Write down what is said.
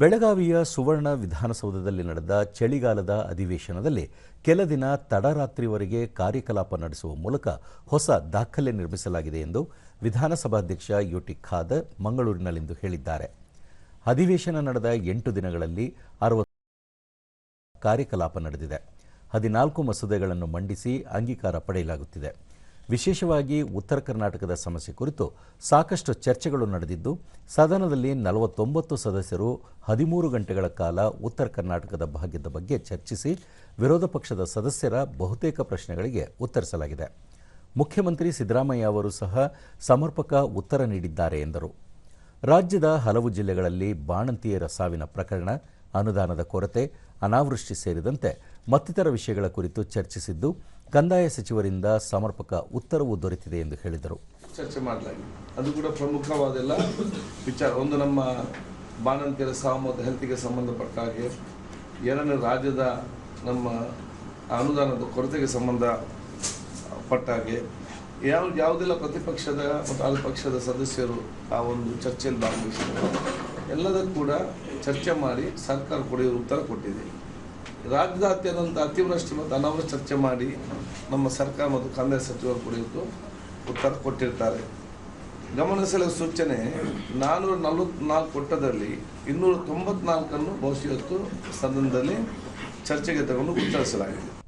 ಬೆಳಗಾವಿಯ ಸುವರ್ಣ ವಿಧಾನಸೌಧದಲ್ಲಿ ನಡೆದ ಚಳಿಗಾಲದ ಅಧಿವೇಶನದಲ್ಲಿ ಕೆಲ ದಿನ ತಡರಾತ್ರಿವರೆಗೆ ಕಾರ್ಯಕಲಾಪ ನಡೆಸುವ ಮೂಲಕ ಹೊಸ ದಾಖಲೆ ನಿರ್ಮಿಸಲಾಗಿದೆ ಎಂದು ವಿಧಾನಸಭಾಧ್ಯಕ್ಷ ಯುಟಿ ಖಾದರ್ ಮಂಗಳೂರಿನಲ್ಲಿಂದು ಹೇಳಿದ್ದಾರೆ. ಅಧಿವೇಶನ ನಡೆದ ಎಂಟು ದಿನಗಳಲ್ಲಿ ಅರವತ್ತು ಕಾರ್ಯಕಲಾಪ ನಡೆದಿದೆ. ಹದಿನಾಲ್ಕು ಮಸೂದೆಗಳನ್ನು ಮಂಡಿಸಿ ಅಂಗೀಕಾರ ಪಡೆಯಲಾಗುತ್ತಿದೆ. ವಿಶೇಷವಾಗಿ ಉತ್ತರ ಕರ್ನಾಟಕದ ಸಮಸ್ಯೆ ಕುರಿತು ಸಾಕಷ್ಟು ಚರ್ಚೆಗಳು ನಡೆದಿದ್ದು, ಸದನದಲ್ಲಿ ನಲವತ್ತೊಂಬತ್ತು ಸದಸ್ಯರು ಹದಿಮೂರು ಗಂಟೆಗಳ ಕಾಲ ಉತ್ತರ ಕರ್ನಾಟಕದ ಭಾಗ್ಯದ ಬಗ್ಗೆ ಚರ್ಚಿಸಿ ವಿರೋಧ ಪಕ್ಷದ ಸದಸ್ಯರ ಬಹುತೇಕ ಪ್ರಶ್ನೆಗಳಿಗೆ ಉತ್ತರಿಸಲಾಗಿದೆ. ಮುಖ್ಯಮಂತ್ರಿ ಸಿದ್ದರಾಮಯ್ಯ ಅವರು ಸಹ ಸಮರ್ಪಕ ಉತ್ತರ ನೀಡಿದ್ದಾರೆ ಎಂದರು. ರಾಜ್ಯದ ಹಲವು ಜಿಲ್ಲೆಗಳಲ್ಲಿ ಬಾಣಂತಿಯರ ಸಾವಿನ ಪ್ರಕರಣ, ಅನುದಾನದ ಕೊರತೆ, ಅನಾವೃಷ್ಟಿ ಸೇರಿದಂತೆ ಮತ್ತಿತರ ವಿಷಯಗಳ ಕುರಿತು ಚರ್ಚಿಸಿದ್ದು ಕಂದಾಯ ಸಚಿವರಿಂದ ಸಮರ್ಪಕ ಉತ್ತರವು ದೊರೆತಿದೆ ಎಂದು ಹೇಳಿದರು. ಚರ್ಚೆ ಮಾಡಲಾಗಿದೆ ಅದು ಕೂಡ ಪ್ರಮುಖವಾದೆಲ್ಲ ವಿಚಾರ. ಒಂದು ನಮ್ಮ ಬಾಣಂತಿಯರ ಸಾವು ಹೆಲ್ತಿಗೆ ಸಂಬಂಧಪಟ್ಟ ಹಾಗೆ, ಎರಡನೇ ರಾಜ್ಯದ ನಮ್ಮ ಅನುದಾನದ ಕೊರತೆಗೆ ಸಂಬಂಧ ಪಟ್ಟ ಹಾಗೆ, ಯಾವ, ಯಾವುದೆಲ್ಲ ಪ್ರತಿಪಕ್ಷದ ಮತ್ತು ಆ ಪಕ್ಷದ ಸದಸ್ಯರು ಆ ಒಂದು ಚರ್ಚೆಯಲ್ಲಿ ಭಾಗವಹಿಸಿದ್ದಾರೆ ಎಲ್ಲದಕ್ಕೂ ಕೂಡ ಚರ್ಚೆ ಮಾಡಿ ಸರ್ಕಾರ ಕೂಡ ಉತ್ತರ ಕೊಟ್ಟಿದೆ. ರಾಜ್ಯದಾದ್ಯಂತ ಅತಿವೃಷ್ಟಿ ಮತ್ತು ಅನಾವೃಷ್ಟಿ ಚರ್ಚೆ ಮಾಡಿ ನಮ್ಮ ಸರ್ಕಾರ ಮತ್ತು ಕಂದಾಯ ಸಚಿವರು ಕುರಿತು ಉತ್ತರ ಕೊಟ್ಟಿರ್ತಾರೆ. ಗಮನಿಸಲು ಸೂಚನೆ ನಾನ್ನೂರ ನಲವತ್ನಾಲ್ಕು ಕೊಟ್ಟದಲ್ಲಿ ಇನ್ನೂರ ತೊಂಬತ್ನಾಲ್ಕನ್ನು ಬಹುಶಃ ಸದನದಲ್ಲಿ ಚರ್ಚೆಗೆ ತಗೊಂಡು ಉತ್ತರಿಸಲಾಗಿದೆ